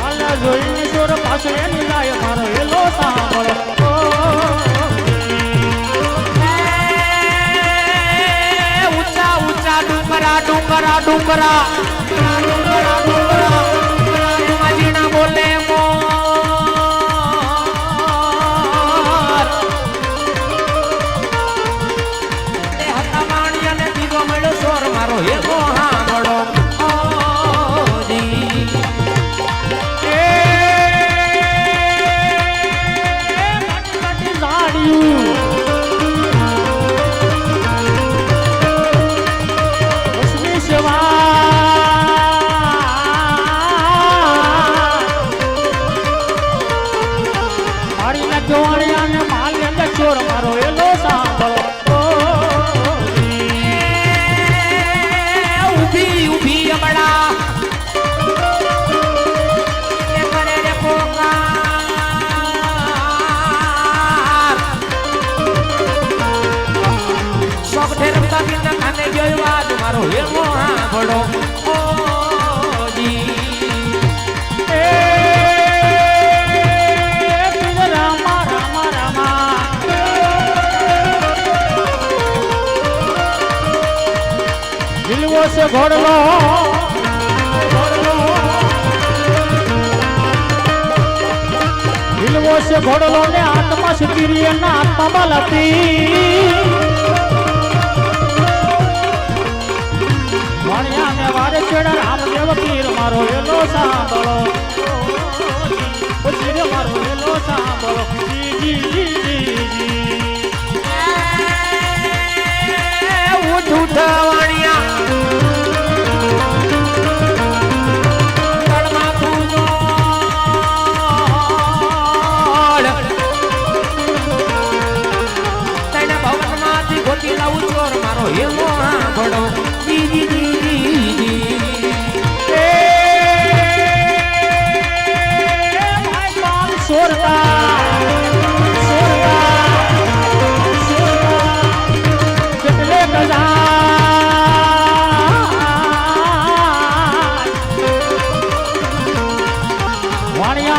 હાલે જોઈને જોર પાછળ એની લાય મારો એલો સાંભળો ડુંગરા ડુંગરા ડુંગરા. ડુંગરા ડુંગરા માજીના બોલે મોર છે ઘોડલો ઘોડલો ને આત્મા સુધીરી ના આત્મા લતી વારે ચેડા રામદેવ પીર મારો એલો સાંભળો. ચીર મારો એલો સાંભળો.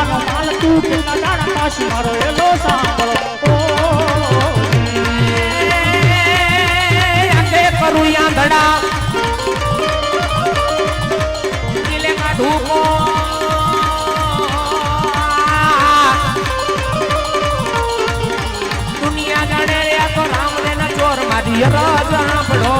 વાણિયાનો માલ તું કે દાડા પાછી દુનિયા જાણે રામ ને ચોર મારી રાજા ઓ